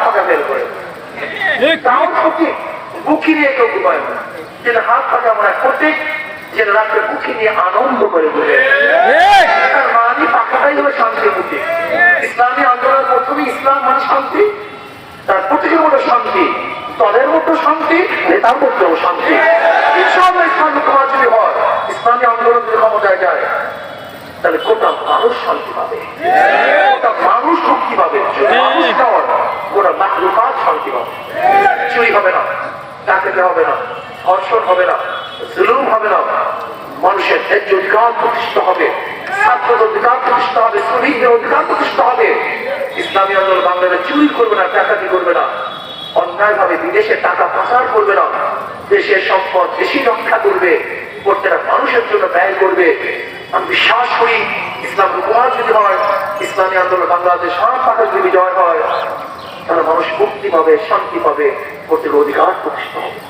হাত বের করে তাও প্রতীক বুকি নিয়ে কেউ ঘুমায় না। যেটা হাত পাকা মনে যেটা রাত্রে বুকি নিয়ে আনন্দ করে ঘুরে। তার পাকাটাই হলো শান্তি প্রতীক ইসলামী আন্দোলনের প্রথমে ইসলাম মানে শান্তি তার প্রতীকের মধ্যে শান্তি দলের মধ্যে শান্তি নেতার মধ্যেও শান্তি। ইনশাআল্লাহ ইসলামী যদি হয় ইসলামী আন্দোলন যদি ক্ষমতায় যায় তাহলে গোটা মানুষ শান্তি পাবে গোটা মানুষ মুক্তি পাবে শুধু মানুষ নয় চুরি হবে না, ডাকাতি হবে না হবে না, জুলুম হবে না। মানুষের ন্যায্য অধিকার হবে অধিকার প্রতিষ্ঠিত হবে ইসলামী আন্দোলন বাংলাদেশ চুরি করবে না, ডাকাতি করবে না। অন্যায়ভাবে বিদেশে টাকা পাচার করবে না। দেশের সম্পদ বেশি রক্ষা করবে। প্রত্যেকটা মানুষের জন্য ব্যয় করবে। আমি বিশ্বাস করি, ইসলাম উপহার যদি হয়, ইসলামী আন্দোলন বাংলাদেশ সব পাঠক যদি বিজয় হয় তাহলে মানুষ মুক্তি পাবে শান্তি পাবে প্রত্যেক অধিকার প্রতিষ্ঠা হবে।